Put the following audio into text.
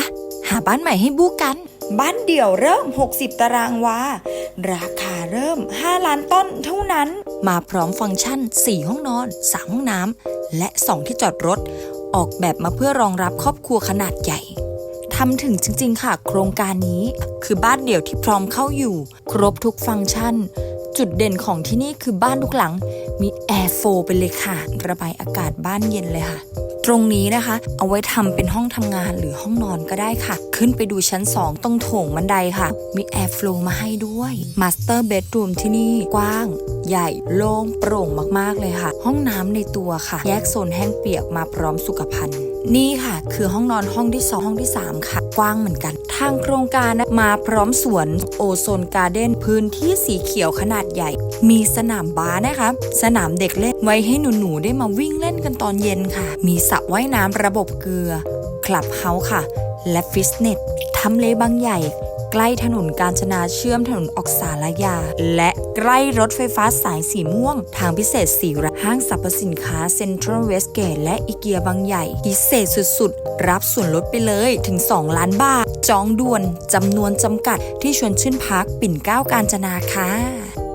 ะ หาบ้านใหม่ให้บูกัน บ้านเดี่ยวเริ่ม 60 ตารางวา ราคาเริ่ม 5 ล้านต้นเท่านั้น มาพร้อมฟังก์ชัน 4 ห้องนอน 3 ห้องน้ำ และ 2 ที่จอดรถ ออกแบบมาเพื่อรองรับครอบครัวขนาดใหญ่ทำถึงจริง ๆ ค่ะ โครงการนี้คือบ้านเดี่ยวที่พร้อมเข้าอยู่ ครบทุกฟังก์ชัน จุดเด่นของที่นี่คือบ้านทุกหลัง มีแอร์โฟไปเลยค่ะ ระบายอากาศบ้านเย็นเลยค่ะ ตรงนี้นะคะ เอาไว้ทำเป็นห้องทำงานหรือห้องนอนก็ได้ค่ะ ขึ้นไปดูชั้น 2ตรงโถงบันไดค่ะ มีแอร์ฟลูมาให้ด้วยมาสเตอร์เบดรูมที่นี่กว้าง ใหญ่โล่งโปร่งมากๆเลยค่ะ ห้องน้ำในตัวค่ะ แยกโซนแห้งเปียกมาพร้อมสุขภัณฑ์ นี่ค่ะ คือห้องนอนห้องที่ 2 ห้องที่ 3 ค่ะ กว้างเหมือนกัน ทางโครงการนะมาพร้อมสวนโอโซนการ์เด้นพื้นที่สีเขียวขนาดใหญ่ มีสนามบาสนะคะ สนามเด็กเล่นไว้ให้หนูๆได้มาวิ่งเล่นกันตอนเย็นค่ะ มีสระว่ายน้ำระบบเกลือ คลับเฮาส์ค่ะ และฟิตเนสทำเลบางใหญ่ ใกล้ถนนกาญจนาเชื่อมถนนออกสารยา และใกล้รถไฟฟ้าสายสีม่วง ทางพิเศษสีระห้างสรรพสินค้าเซ็นทรัลเวสเกตและอีเกียบางใหญ่ พิเศษสุดๆ รับส่วนลดไปเลยถึง 2 ล้านบาท จองด่วนจำนวนจำกัดที่ชวนชื่นพักปิ่นเก้ากาญจนาค่ะ